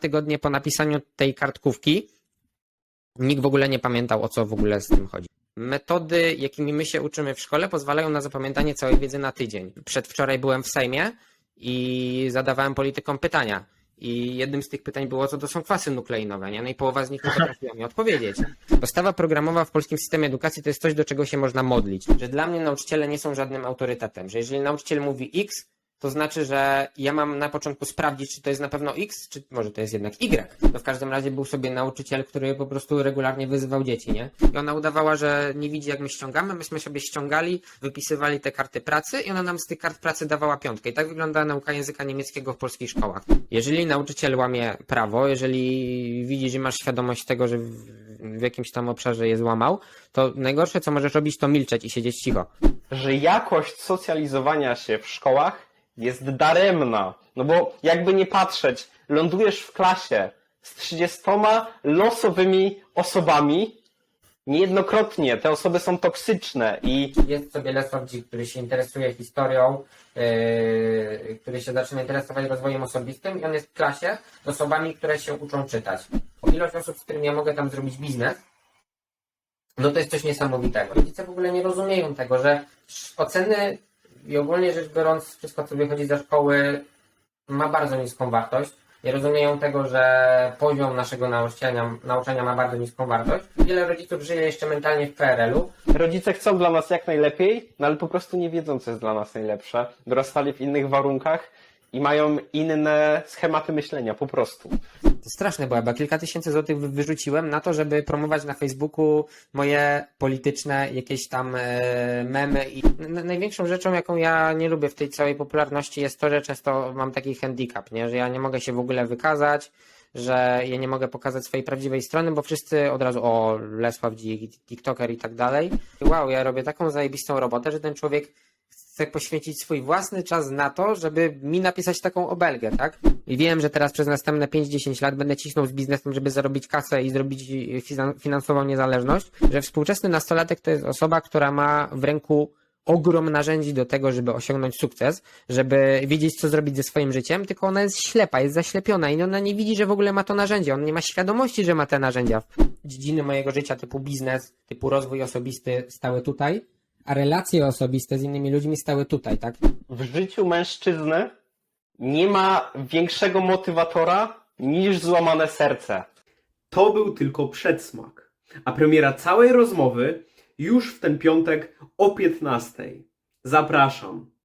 tygodnie po napisaniu tej kartkówki nikt w ogóle nie pamiętał, o co w ogóle z tym chodzi. Metody, jakimi my się uczymy w szkole, pozwalają na zapamiętanie całej wiedzy na tydzień. Przedwczoraj byłem w Sejmie i zadawałem politykom pytania. I jednym z tych pytań było, co to są kwasy nukleinowe, nie? No i połowa z nich nie potrafiła mi odpowiedzieć. Podstawa programowa w polskim systemie edukacji to jest coś, do czego się można modlić. Że dla mnie nauczyciele nie są żadnym autorytetem. Że jeżeli nauczyciel mówi X, to znaczy, że ja mam na początku sprawdzić, czy to jest na pewno X, czy może to jest jednak Y. To w każdym razie był sobie nauczyciel, który po prostu regularnie wyzywał dzieci, nie? I ona udawała, że nie widzi, jak my ściągamy. Myśmy sobie ściągali, wypisywali te karty pracy i ona nam z tych kart pracy dawała piątkę. I tak wygląda nauka języka niemieckiego w polskich szkołach. Jeżeli nauczyciel łamie prawo, jeżeli widzi, że masz świadomość tego, że w, jakimś tam obszarze je złamał, to najgorsze, co możesz robić, to milczeć i siedzieć cicho. że jakość socjalizowania się w szkołach jest daremna. No bo jakby nie patrzeć, lądujesz w klasie z 30 losowymi osobami, niejednokrotnie te osoby są toksyczne i Jest sobie Lesław Dzik, który się interesuje historią, yy, który się zaczyna interesować rozwojem osobistym i on jest w klasie z osobami, które się uczą czytać. Ilość osób, z którymi ja mogę tam zrobić biznes, no to jest coś niesamowitego. Rodzice w ogóle nie rozumieją tego, że oceny i ogólnie rzecz biorąc wszystko, co wychodzi ze szkoły ma bardzo niską wartość. Nie rozumieją tego, że poziom naszego nauczania, nauczania ma bardzo niską wartość. Wiele rodziców żyje jeszcze mentalnie w PRL-u, rodzice chcą dla nas jak najlepiej, no ale po prostu nie wiedzą, co jest dla nas najlepsze. Dorastali w innych warunkach i mają inne schematy myślenia, po prostu. To straszne było, bo kilka tysięcy złotych wy- wyrzuciłem na to, żeby promować na Facebooku moje polityczne jakieś tam e, memy i największą rzeczą, jaką ja nie lubię w tej całej popularności jest to, że często mam taki handicap, nie? że ja nie mogę się w ogóle wykazać, że ja nie mogę pokazać swojej prawdziwej strony, bo wszyscy od razu o Lesław Dzik, TikToker i tak dalej. Wow, ja robię taką zajebistą robotę, że ten człowiek chce poświęcić swój własny czas na to, żeby mi napisać taką obelgę, tak? I wiem, że teraz przez następne 5-10 lat będę cisnął z biznesem, żeby zarobić kasę i zrobić e, finan- finansową niezależność, że współczesny nastolatek to jest osoba, która ma w ręku ogrom narzędzi do tego, żeby osiągnąć sukces, żeby wiedzieć, co zrobić ze swoim życiem, tylko ona jest ślepa, jest zaślepiona i ona nie widzi, że w ogóle ma to narzędzie. On nie ma świadomości, że ma te narzędzia. Dziedziny mojego życia typu biznes, typu rozwój osobisty stały tutaj, a relacje osobiste z innymi ludźmi stały tutaj, tak? W życiu mężczyzny nie ma większego motywatora niż złamane serce. To był tylko przedsmak, a premiera całej rozmowy już w ten piątek o 15. Zapraszam.